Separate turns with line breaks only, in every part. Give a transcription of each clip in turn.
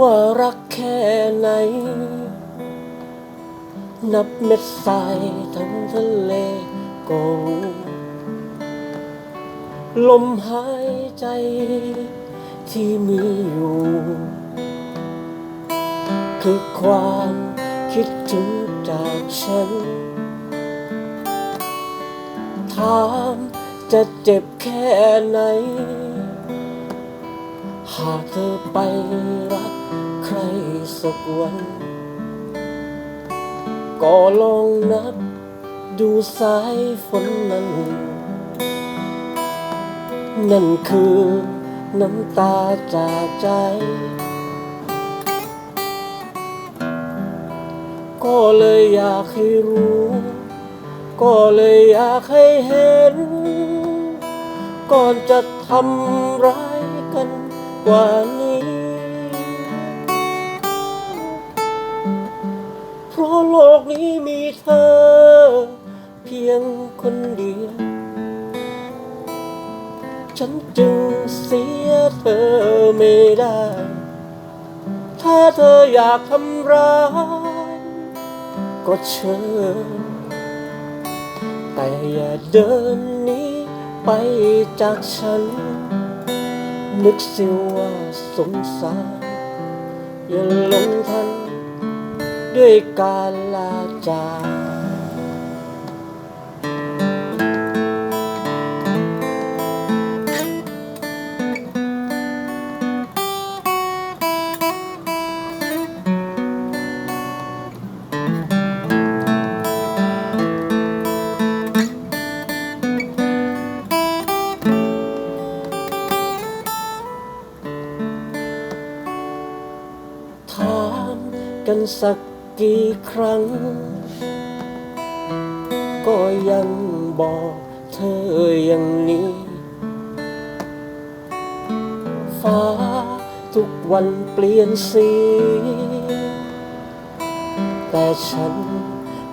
ว่ารักแค่ไหน นับเม็ดทรายทั้งทะเลก็ลมหายใจที่มีอยู่ คือความคิดถึงจากฉัน ถามจะเจ็บแค่ไหน หากเธอไปรักใครสักวัน ก็ลองนับดูสายฝนนั้น นั่นคือน้ำตาจากใจ ก็เลยอยากให้รู้ ก็เลยอยากให้เห็น ก่อนจะทำร้าย กว่านี้ เพราะโลกนี้มีเธอ เพียงคนเดียว ฉันจึงเสียเธอไม่ได้ ถ้าเธออยากทำร้าย ก็เชิญ แต่อย่าเดินหนี้ไปจากฉัน นึกสิว่าสงสารอย่าหลงทันด้วยการลาจาก ถามกันสักกี่ครั้ง ก็ยังบอกเธออย่างนี้ ฟ้าทุกวันเปลี่ยนสี แต่ฉัน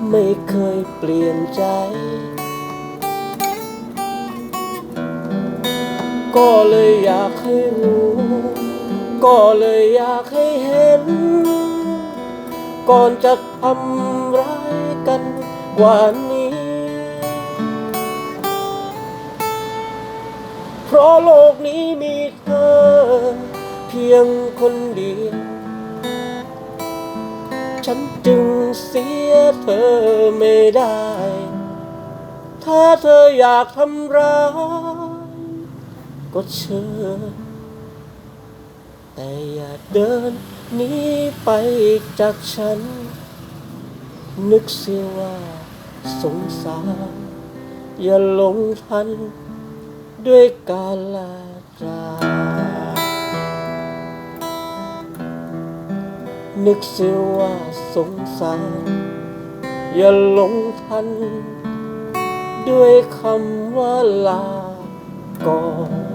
ไม่เคยเปลี่ยนใจ ก็เลยอยากให้รู้ ก็เลยอยากให้เห็น ก่อนจะทำร้ายกันกว่านี้ เพราะโลกนี้มีเธอ เพียงคนเดียว ฉันจึงเสียเธอไม่ได้ ถ้าเธออยากทำร้ายก็เชิญ แต่อย่าเดินหนีไปจากฉัน นึกเสียว่าสงสาร อย่าหลงทัน ด้วยกาลาจานึกเสียว่าสงสาร อย่าหลงทัน ด้วยคำว่าลาก่อน